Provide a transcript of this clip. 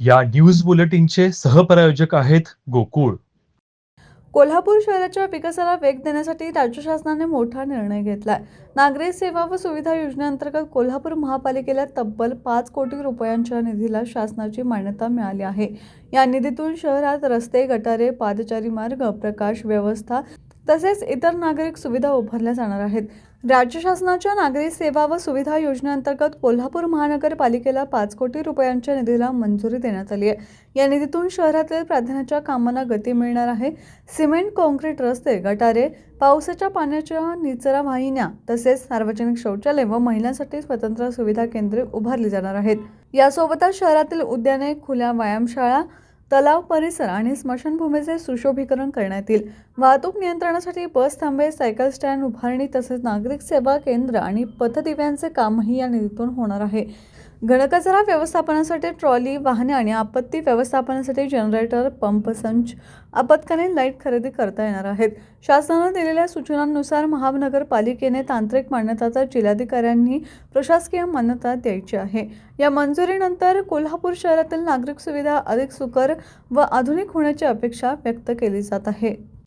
या न्यूज बुलेटिनचे सहप्रायोजक आहेत गोकुळ. कोल्हापूर शहराच्या विकासाला वेग देण्यासाठी राज्य शासनाने मोठा निर्णय घेतलाय. नागरी सेवा व सुविधा योजनेअंतर्गत कोल्हापूर महापालिकेला तब्बल पाच कोटी रुपयांच्या निधीला शासनाची मान्यता मिळाली आहे. या निधीतून शहरात रस्ते गटारे पादचारी मार्ग प्रकाश व्यवस्था तसेच इतर नागरिक सुविधा उभारल्या जाणार आहेत. राज्य शासनाच्या नागरी सेवा व सुविधा योजनेअंतर्गत कोल्हापूर महानगरपालिकेला पाच कोटी रुपयांच्या निधीला मंजुरी देण्यात आली आहे. या निधीतून शहरातील प्राधान्याच्या कामांना गती मिळणार आहे. सिमेंट काँक्रीट रस्ते गटारे पावसाच्या पाण्याच्या निचरा वाहिन्या तसेच सार्वजनिक शौचालय व महिलांसाठी स्वतंत्र सुविधा केंद्रे उभारली जाणार आहेत. यासोबतच शहरातील उद्याने खुल्या व्यायामशाळा तलाव परिसर आणि स्मशानभूमीचे सुशोभीकरण करण्यात येईल. वाहतूक नियंत्रणासाठी बस थांबे सायकल स्टँड उभारणी तसेच नागरिक सेवा केंद्र आणि पथदिव्यांचे कामही या निधीतून होणार आहे. घनकचरा व्यवस्थापनासाठी ट्रॉली वाहने आणि आपत्ती व्यवस्थापनासाठी जनरेटर पंप संच आपत्कालीन लाइट खरेदी करता येणार आहेत. शासनानं दिलेल्या सूचनांनुसार महानगरपालिकेने तांत्रिक मान्यताचा जिल्हाधिकाऱ्यांनी प्रशासकीय मान्यता द्यायची आहे. या मंजुरीनंतर कोल्हापूर शहरातील नागरिक सुविधा अधिक सुकर व आधुनिक होण्याची अपेक्षा व्यक्त केली जात आहे.